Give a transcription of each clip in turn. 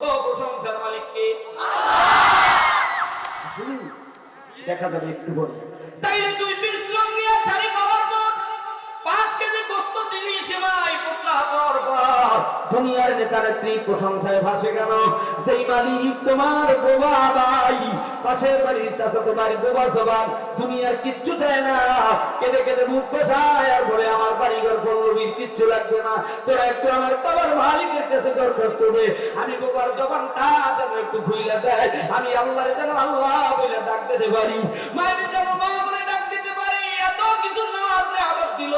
প্রশংসার মালিককে দেখা যাবে একটু পরে তাইলে তুই বিশ্রাম নিয়ে ছাড়ি পাওয়ার পর পাঁচ কেজি গোস্ত চিনি পর দুনিয়ার নেতা নেত্রী প্রশংসায় ভাসে কেন? যেই মালিক তোমার বোবা পাশের বাড়ির চাচা তোমার বোবা সবান দুনিয়ার কিচ্ছু চায় না। কেঁদে কেঁদে মুখ পেশায় আর বলে, আমার বাড়িঘর পল্লবীর কিচ্ছু লাগবে না। তোরা একটু আমার তোমার মালিকের কাছে দরখাস্ত হবে আমি বোবার জবানটা যেন একটু ভুইলা দেয়। আমি আল্লাহরে যেন আল্লাহ বলে ডাক দিতে পারি। মায়ের যেন মা বলে ডাক দিতে পারি এত কিছু না আপনি আবার দিল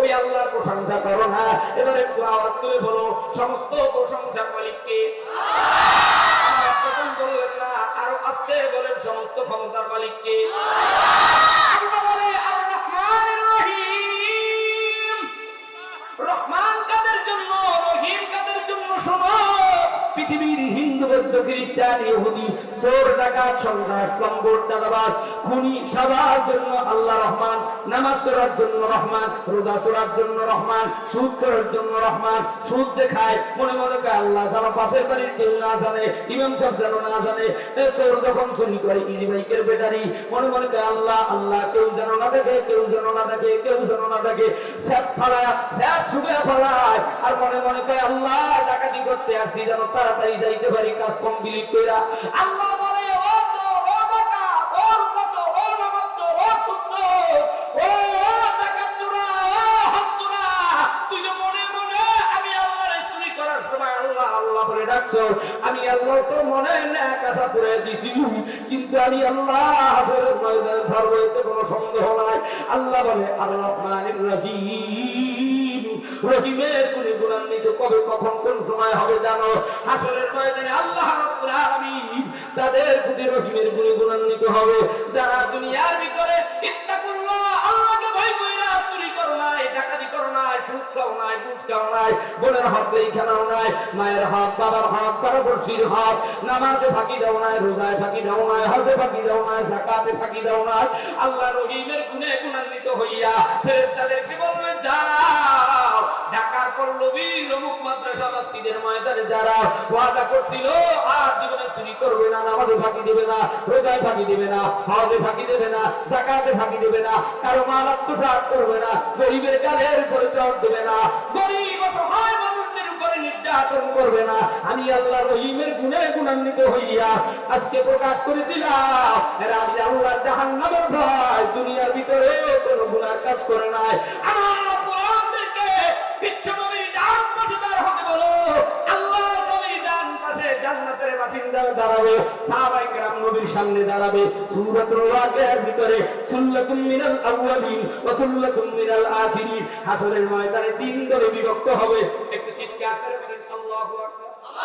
ওই আল্লাহর প্রশংসা করো না। এবার একটু আওয়াজ তুলে বলো, সমস্ত প্রশংসার মালিককে বললেন না, আরও আস্তে বলেন, সমস্ত ক্ষমতার মালিককে পৃথিবীর হিন্দু, বৌদ্ধ, খ্রিস্টান, ইহুদি ডাকাত চাঁদাবাজ খুনি সবার জন্য আল্লাহ রহমান, নামাজ জন্য রহমান, রোজা জন্য রহমান, সুদ করার জন্য রহমান, সুদ দেখায়, মনে মনে করে আল্লাহ যেন পাশের বাড়ির কেউ না জানে, ইমাম যেন না জানে যখন চুরি করে ব্যাটারি, মনে মনে করে আল্লাহ আল্লাহ, কেউ যেন না দেখে, কেউ যেন না দেখে, কেউ যেন না দেখে স্যাপ ফালায় স্যাপ ছুবে ফালায়, আর মনে মনে করে আল্লাহ, ডাকাতি করতে আসছি যেন তাড়াতাড়ি যাইতে পারি, কাজ কমপ্লিট কইরা, আল্লাহ বলে ও তো ও ডাকাত ও রুকত ও নামাজ ও সূত্র ও ডাকাতুরা ও হত্যুরা তুই যে মনে মনে আমি আল্লাহরে চুরি করার সময় আল্লাহ বলে ডাকছো। আমি আল্লাহ তো মনে না কথা করে দিছি। কিন্তু আমি আল্লাহ ধরবো কোনো সন্দেহ নাই। আল্লাহ বলে আল্লাহ রহিমের গুণে গুণান্বিত কবে, কখন, কোন সময় হবে জানো? হাসরের ময়দানে আল্লাহ তাদের প্রতি রহিমের গুণে গুণান্বিত হবে। যারা দুনিয়ার ভিতরে বোনের হক এইখানেও নাই, মায়ের হক, বাবার হক পারবর্ষীর হক, নামাজে ফাঁকি দাও নাই, রোজায় ফাঁকি দাও নাই, হজে ফাঁকি দাও নাই, জাকাতে ফাঁকি দাও নাই, আল্লাহ রহিমের গুণে গুণান্বিত হইয়া ফেরেশতাদেরকে বলবেন যাও, ঢাকার পল্লবী রমুক মাদ্রাসা বাস্তিদের ময়দানে যারা ওয়াদা করছিল, আর জীবনে চুরি করবে না, নামাজে ফাঁকি দেবে না, রোজায় ফাঁকি দেবে না, হজে ফাঁকি দেবে না, জাকাতে ফাঁকি দেবে না, কারও মাল আত্মসাৎ করবে না, গরিবের গালের উপরে চড় দেবে না করবে না। আমি আল্লাহ রহিমের গুণে গুণান্বিত হইয়া আজকে প্রকাশ করে দিলাম। আমি আল্লাহ জাহান্নামের ভয়, দুনিয়ার ভিতরে কোনো গুনার কাজ করে নাই। আমার কোরআনদেরকে বিশ্বনবীর ডান পাশে হতে বলো। আল্লাহ নবীর ডান পাশে জান্নাতের বাসিন্দা দাঁড়াবে, সাহাবাই কেরাম নবীর সামনে দাঁড়াবে। সূরাতুল ওয়াকিয়ার ভিতরে সুল্লাতুম মিনাল আউয়ালিন ওয়া সুল্লাতুম মিনাল আখিরিন। হাসরের ময়দানে তিন দলে বিভক্ত হবে। একটু চিৎকার করে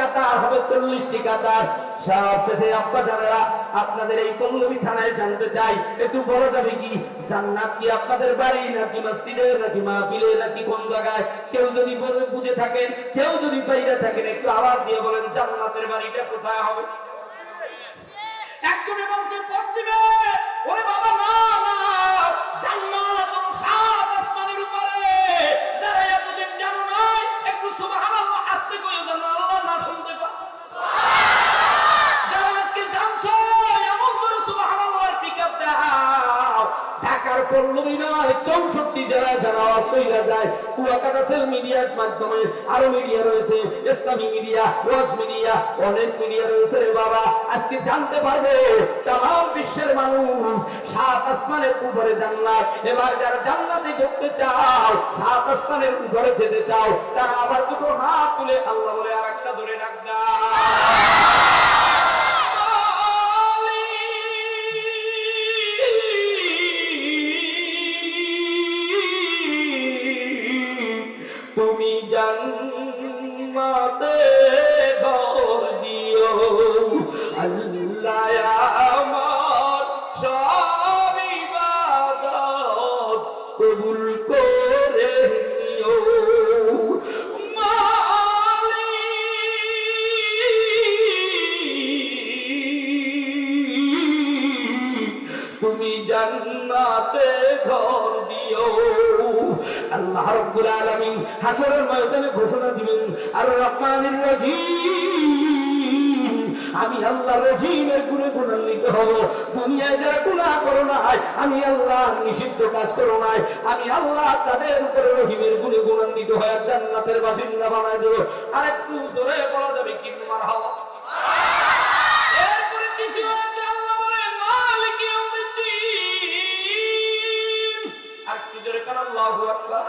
কাতার, হবে চল্লিশটি কাতার। সবশেষে আব্বা আপনাদের এই পল্লবী থানায় জানতে চাই, একটু বলা যাবে কি? জান্নাত কি আপনাদের বাড়ি, নাকি নাকি মাহফিলে, নাকি কোন জায়গায়? কেউ যদি বলে বুঝে থাকেন, কেউ যদি বাইরে থাকেন, একটু আওয়াজ দিয়ে বলেন, জান্নাতের বাড়িটা কোথায় হবে? একজনে বলছে, পশ্চিমে! ওরে বাবা পল্লবী নয় চৌষট্টি জেলায় যারা অস্ট্রেলিয়া যায় কুয়াকাটা সেল মিডিয়ার মাধ্যমে আরও মিডিয়া রয়েছে, ইসলামী মিডিয়া, ওয়াজ মিডিয়া, অনেক মিডিয়া রয়েছে রে বাবা। আজকে জানতে পারবে তাম বিশ্বের মানুষ সাত আসমানের উপরে জান্নাত। এবার যারা জান্নাতে ঢুকতে চাও, সাত আসমানের উপরে যেতে চাও, তারা আবার দুটো হাত তুলে আল্লাহ বলে আর একটা ধরে ডাক মাতে ঘর দিও। আল্লাহ আমার সব ইবাদত কবুল করে দিও তুমি জান্নাতে ঘর দিও। আল্লাহ রাব্বুল আলামিন হাসরের ময়দানে ঘোষণা দিবেন, আর রহমানির রহিম, আমি আল্লাহ রহিমের গুণে গুণান্বিত হব। দুনিয়ায় যারা গুণা করো নাই, আমি আল্লাহ নিষিদ্ধ কাজ করো নাই। আমি আল্লাহ তাদের উপরে রহিমের গুণে গুণান্বিত হয়ে জান্নাতের বাসিন্দা বানায় দেবো। আর জোরে বলা যাবে কি তোমার হাওয়া আল্লাহু। আকবার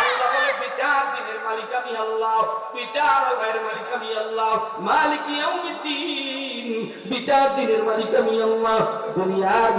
আল্লাহ বলে বিচার দিনের মালিক আমি আল্লাহ বিচার ও গায়ের মালিক বিচার দিনের মালিক আমি আল্লাহ দুনিয়ার